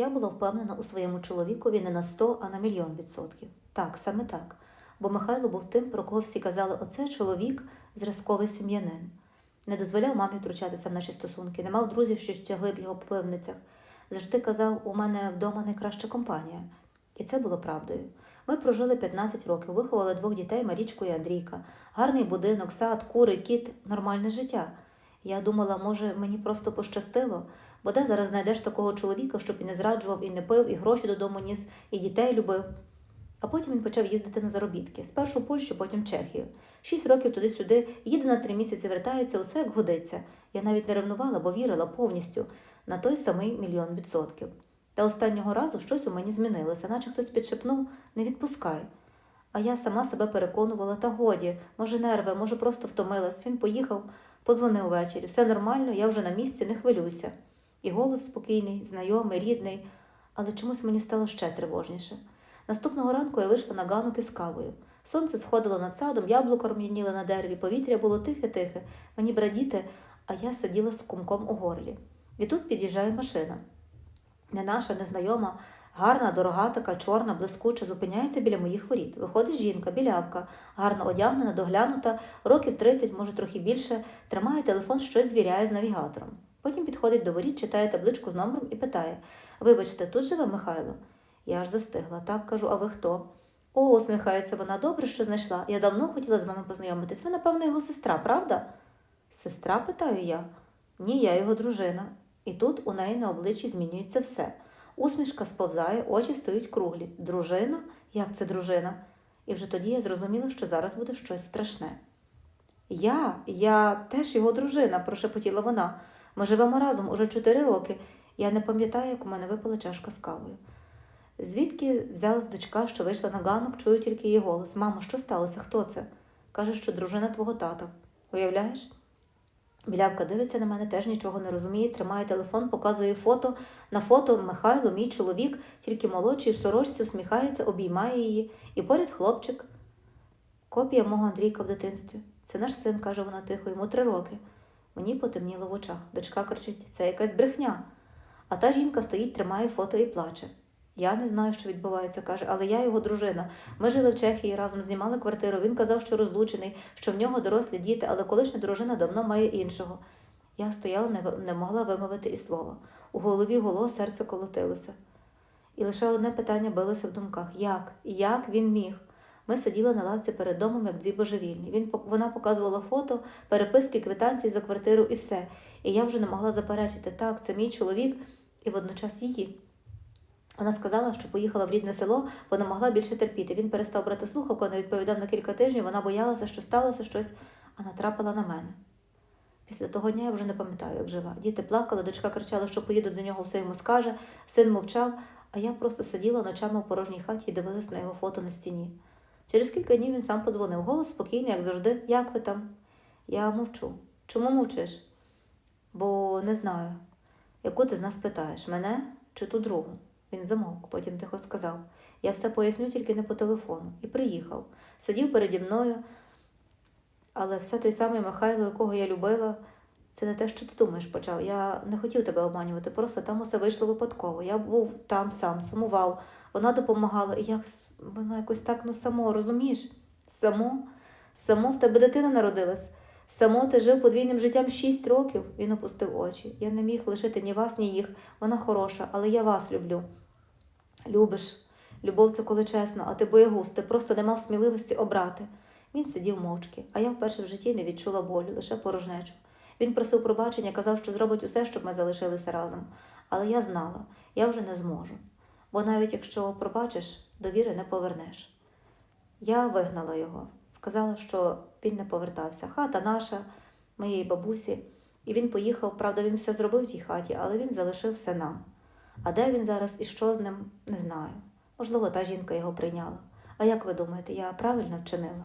Я була впевнена у своєму чоловікові не на 100, а на мільйон відсотків. Так, саме так. Бо Михайло був тим, про кого всі казали, оце чоловік, зразковий сім'янин. Не дозволяв мамі втручатися в наші стосунки, не мав друзів, що тягли б його по пивницях. Завжди казав, у мене вдома найкраща компанія. І це було правдою. Ми прожили 15 років, виховали двох дітей Марічку і Андрійка. Гарний будинок, сад, кури, кіт, нормальне життя. Я думала, може, мені просто пощастило, бо де зараз знайдеш такого чоловіка, щоб і не зраджував, і не пив, і гроші додому ніс, і дітей любив. А потім він почав їздити на заробітки. Спершу Польщу, потім Чехію. Шість років туди-сюди, їде на три місяці, вертається, усе як годиться. Я навіть не ревнувала, бо вірила повністю на той самий мільйон відсотків. Та останнього разу щось у мені змінилося, наче хтось підшепнув не відпускай. А я сама себе переконувала, та годі, може, нерви, може, просто втомилась. Він поїхав, подзвонив ввечері. Все нормально, я вже на місці, не хвилюйся. І голос спокійний, знайомий, рідний, але чомусь мені стало ще тривожніше. Наступного ранку я вийшла на ганок із кавою. Сонце сходило над садом, яблука рум'яніли на дереві, повітря було тихе-тихе, мені брадіти, а я сиділа з кумком у горлі. І тут під'їжджає машина. Не наша, незнайома, гарна, дорога така, чорна, блискуча, зупиняється біля моїх воріт. Виходить жінка, білявка, гарно одягнена, доглянута, років 30, може трохи більше, тримає телефон, щось звіряє з навігатором. Потім підходить до воріт, читає табличку з номером і питає: Вибачте, тут живе Михайло? Я аж застигла. Так кажу, а ви хто? О, усміхається вона, добре, що знайшла. Я давно хотіла з вами познайомитись. Ви, напевно, його сестра, правда? Сестра, питаю я. Ні, я його дружина. І тут у неї на обличчі змінюється все. Усмішка сповзає, очі стають круглі. Дружина? Як це дружина? І вже тоді я зрозуміла, що зараз буде щось страшне. Я, я теж його дружина, прошепотіла вона. Ми живемо разом уже чотири роки. Я не пам'ятаю, як у мене випала чашка з кавою. Звідки взялась дочка, що вийшла на ганок, чую тільки її голос. Мамо, що сталося? Хто це? Каже, що дружина твого тата. Уявляєш? Білявка дивиться на мене, теж нічого не розуміє, тримає телефон, показує фото. На фото Михайло, мій чоловік, тільки молодший в сорочці, усміхається, обіймає її. І поряд хлопчик. Копія мого Андрійка в дитинстві. Це наш син, каже вона тихо, йому три роки. Мені потемніло в очах. Дочка кричить: це якась брехня. А та жінка стоїть, тримає фото і плаче. Я не знаю, що відбувається, каже, але я його дружина. Ми жили в Чехії разом, знімали квартиру. Він казав, що розлучений, що в нього дорослі діти, але колишня дружина давно має іншого. Я стояла, не, могла вимовити і слова. У голові голос, серце колотилося. І лише одне питання билося в думках: як? Як він міг? Ми сиділи на лавці перед домом, як дві божевільні. Він, вона показувала фото, переписки, квитанції за квартиру і все. І я вже не могла заперечити, так, це мій чоловік і водночас її. Вона сказала, що поїхала в рідне село, бо не могла більше терпіти. Він перестав брати слухавку, не відповідав на кілька тижнів. Вона боялася, що сталося щось, а натрапила на мене. Після того дня я вже не пам'ятаю, як жила. Діти плакали, дочка кричала, що поїде до нього, все йому скаже. Син мовчав, а я просто сиділа ночами в порожній хаті і дивилась на його фото на стіні. Через кілька днів він сам подзвонив. Голос спокійний, як завжди. Як ви там? Я мовчу. Чому мовчиш? Бо не знаю. Яку ти з нас питаєш, мене чи ту другу? Він замовк, потім тихо сказав: Я все поясню тільки не по телефону. І приїхав. Сидів переді мною, але все той самий Михайло, якого я любила, це не те, що ти думаєш, почав. Я не хотів тебе обманювати, просто там усе вийшло випадково. Я був там сам, сумував, вона допомагала, і як вона якось так ну само, розумієш? Само? Само в тебе дитина народилась. Само ти жив подвійним життям шість років. Він опустив очі. Я не міг лишити ні вас, ні їх. Вона хороша, але я вас люблю. Любиш. Любов це коли чесно, а ти боягуз, ти просто не мав сміливості обрати. Він сидів мовчки, а я вперше в житті не відчула болю, лише порожнечу. Він просив пробачення, казав, що зробить усе, щоб ми залишилися разом. Але я знала, я вже не зможу. Бо навіть якщо пробачиш, довіри не повернеш. Я вигнала його, сказала, що він не повертався. Хата наша, моєї бабусі, і він поїхав. Правда, він все зробив в цій хаті, але він залишив все нам. А де він зараз і що з ним, не знаю. Можливо, та жінка його прийняла. А як ви думаєте, я правильно вчинила?